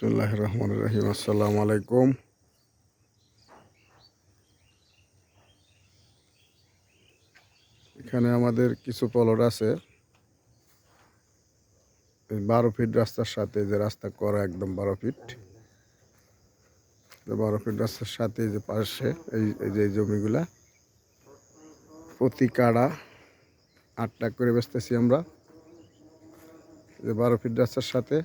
বিসমুল্লাহ রহমান রহিম আসসালামু আলাইকুম এখানে আমাদের কিছু পলট আছে। বারো ফিট রাস্তার সাথে যে রাস্তা করা একদম বারো ফিট। বারো ফিট রাস্তার সাথে যে পাশে এই এই যে জমিগুলা। প্রতি কাড়া আট টাকা করে বেচতেছি আমরা। যে বারো ফিট রাস্তার সাথে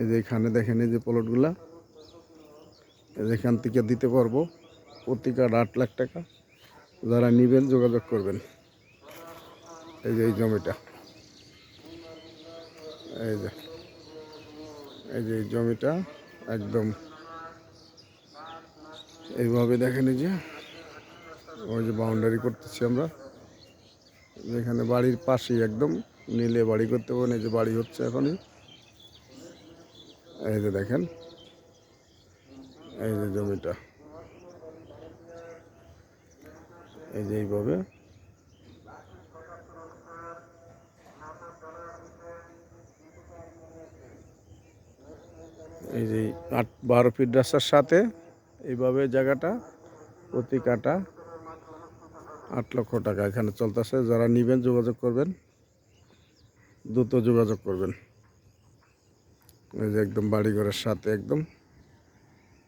এই যে এখানে দেখেন, এই যে প্লটগুলা এখান থেকে দিতে পারব প্রতি কার্ড আট লাখ টাকা। যারা নেবেন, যোগাযোগ করবেন। এই যে এই জমিটা, এই যে এই যে এই জমিটা, একদম। এইভাবে দেখেন যে, ওই যে বাউন্ডারি করতেছি আমরা। যেখানে বাড়ির পাশেই একদম, নিলে বাড়ি করতে পারেন এই যে বাড়ি হচ্ছে এখনই। এই যে দেখেন, এই যে জমিটা। এই যে এইভাবে। এই যে আট বারো ফিট রাস্তার সাথে এইভাবে জায়গাটা প্রতি কাটা আট লক্ষ টাকা এখানে চলতেছে। যারা নেবেন, যোগাযোগ করবেন, দ্রুত যোগাযোগ করবেন। এই যে একদম বাড়িঘরের সাথে একদম।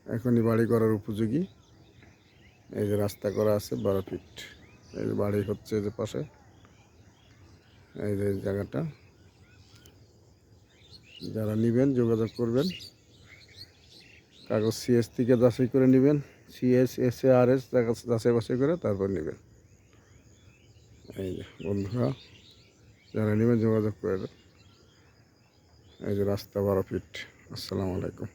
এখনই বাড়ি করার উপযোগী। এই যে রাস্তা করা আছে বারো ফিট। এই যে বাড়ি হচ্ছে এই যে পাশে। এই যে জায়গাটা। যারা নেবেন, যোগাযোগ করবেন। কাগজ সিএস থেকে যাচাই করে নেবেন। CS S A R S যাচাই বাছাই করে তারপর নেবেন। এই যে বন্ধুরা, যারা নেবেন, যোগাযোগ করে এই যে রাস্তা বারো ফিট আসসালামু আলাইকুম।